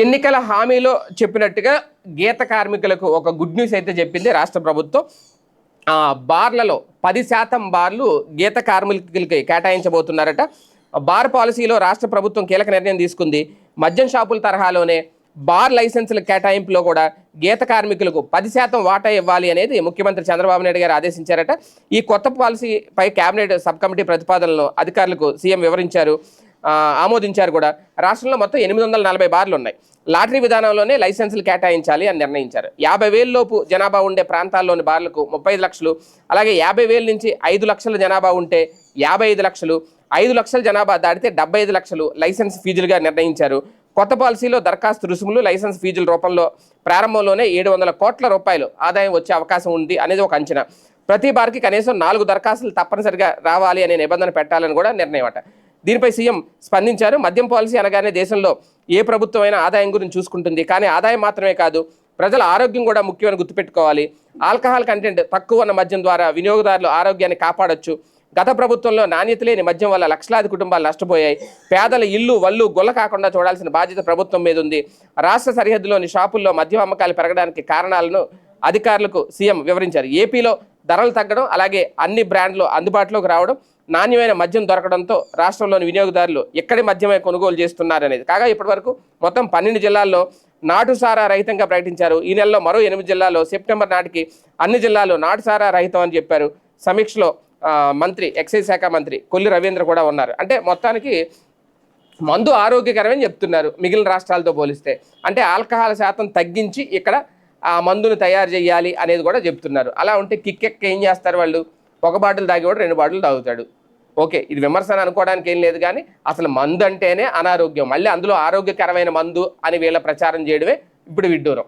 ఎన్నికల హామీలో చెప్పినట్టుగా గీత కార్మికులకు ఒక గుడ్ న్యూస్ అయితే చెప్పింది రాష్ట్ర ప్రభుత్వం. బార్లలో పది శాతం బార్లు గీత కార్మికులకి కేటాయించబోతున్నారట. బార్ పాలసీలో రాష్ట్ర ప్రభుత్వం కీలక నిర్ణయం తీసుకుంది. మద్యం షాపుల తరహాలోనే బార్ లైసెన్సుల కేటాయింపులో కూడా గీత కార్మికులకు పది శాతం వాటా ఇవ్వాలి అనేది ముఖ్యమంత్రి చంద్రబాబు నాయుడు గారు ఆదేశించారట. ఈ కొత్త పాలసీపై కేబినెట్ సబ్ కమిటీ ప్రతిపాదనలను అధికారులకు సీఎం వివరించారు. ఆమోదించారు కూడా. రాష్ట్రంలో మొత్తం ఎనిమిది వందల నలభై బార్లు ఉన్నాయి. లాటరీ విధానంలోనే లైసెన్సులు కేటాయించాలి అని నిర్ణయించారు. యాభై వేలలోపు జనాభా ఉండే ప్రాంతాల్లోని బార్లకు ముప్పై ఐదు లక్షలు అలాగే యాభై వేల నుంచి ఐదు లక్షల జనాభా ఉంటే యాభై ఐదు లక్షలు ఐదు లక్షల జనాభా దాటితే డెబ్బై ఐదు లక్షలు లైసెన్స్ ఫీజులుగా నిర్ణయించారు. కొత్త పాలసీలో దరఖాస్తు రుసుములు లైసెన్స్ ఫీజుల రూపంలో ప్రారంభంలోనే ఏడు వందల కోట్ల రూపాయలు ఆదాయం వచ్చే అవకాశం ఉంది అనేది ఒక అంచనా. ప్రతి బార్కి కనీసం నాలుగు దరఖాస్తులు తప్పనిసరిగా రావాలి అనే నిబంధన పెట్టాలని కూడా నిర్ణయం అట. దీనిపై సీఎం స్పందించారు. మద్యం పాలసీ అనగానే దేశంలో ఏ ప్రభుత్వమైనా ఆదాయం గురించి చూసుకుంటుంది. కానీ ఆదాయం మాత్రమే కాదు ప్రజల ఆరోగ్యం కూడా ముఖ్యమని గుర్తుపెట్టుకోవాలి. ఆల్కహాల్ కంటెంట్ తక్కువ ఉన్న మద్యం ద్వారా వినియోగదారులు ఆరోగ్యాన్ని కాపాడొచ్చు. గత ప్రభుత్వంలో నాణ్యత లేని మద్యం వల్ల లక్షలాది కుటుంబాలు నష్టపోయాయి. పేదల ఇల్లు వల్లు గొల్ల కాకుండా చూడాల్సిన బాధ్యత ప్రభుత్వం మీద ఉంది. రాష్ట్ర సరిహద్దులోని షాపుల్లో మద్యం అమ్మకాలు పెరగడానికి కారణాలను అధికారులకు సీఎం వివరించారు. ఏపీలో ధరలు తగ్గడం అలాగే అన్ని బ్రాండ్లు అందుబాటులోకి రావడం నాణ్యమైన మద్యం దొరకడంతో రాష్ట్రంలోని వినియోగదారులు ఎక్కడి మద్యమే కొనుగోలు చేస్తున్నారనేది. కాగా ఇప్పటివరకు మొత్తం పన్నెండు జిల్లాల్లో నాటుసారా రహితంగా ప్రకటించారు. ఈ నెలలో మరో ఎనిమిది జిల్లాల్లో సెప్టెంబర్ నాటికి అన్ని జిల్లాల్లో నాటుసారా రహితం అని చెప్పారు. సమీక్షలో మంత్రి ఎక్సైజ్ శాఖ మంత్రి కొల్లి రవీంద్ర కూడా ఉన్నారు. అంటే మొత్తానికి మందు ఆరోగ్యకరమని చెప్తున్నారు మిగిలిన రాష్ట్రాలతో పోలిస్తే. అంటే ఆల్కహాల్ శాతం తగ్గించి ఇక్కడ ఆ మందును తయారు చేయాలి అనేది కూడా చెప్తున్నారు. అలా ఉంటే కిక్కెక్క ఏం చేస్తారు వాళ్ళు? ఒక బాటిల్ తాగేవాడు రెండు బాటిల్ తాగుతాడు. ఓకే ఇది విమర్శన అనుకోవడానికి ఏం లేదు కానీ అసలు మందు అంటేనే అనారోగ్యం. మళ్ళీ అందులో ఆరోగ్యకరమైన మందు అని వీళ్ళ ప్రచారం చేయడమే ఇప్పుడు విడ్డూరం.